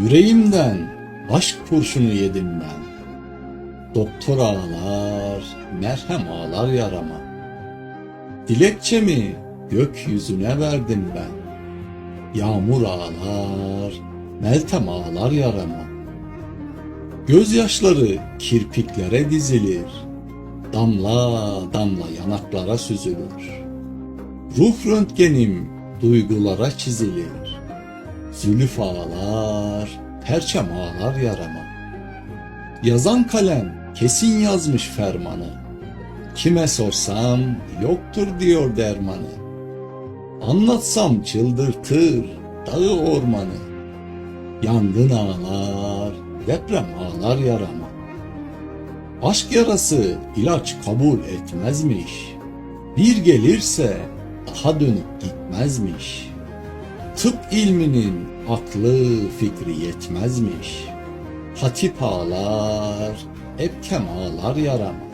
Yüreğimden aşk kurşunu yedim ben. Doktor ağlar, merhem ağlar yarama. Dilekçemi gökyüzüne verdim ben. Yağmur ağlar, meltem ağlar yarama. Gözyaşları kirpiklere dizilir. Damla damla yanaklara süzülür. Ruh röntgenim duygulara çizilir. Zülüf ağlar, perçem ağlar yarama. Yazan kalem kesin yazmış fermanı. Kime sorsam yoktur diyor dermanı. Anlatsam çıldırtır dağı ormanı. Yangın ağlar, deprem ağlar yarama. Aşk yarası ilaç kabul etmezmiş. Bir gelirse daha dönüp gitmezmiş. Tıp ilminin aklı fikri yetmezmiş. Hatip ağlar, epkem ağlar yarama.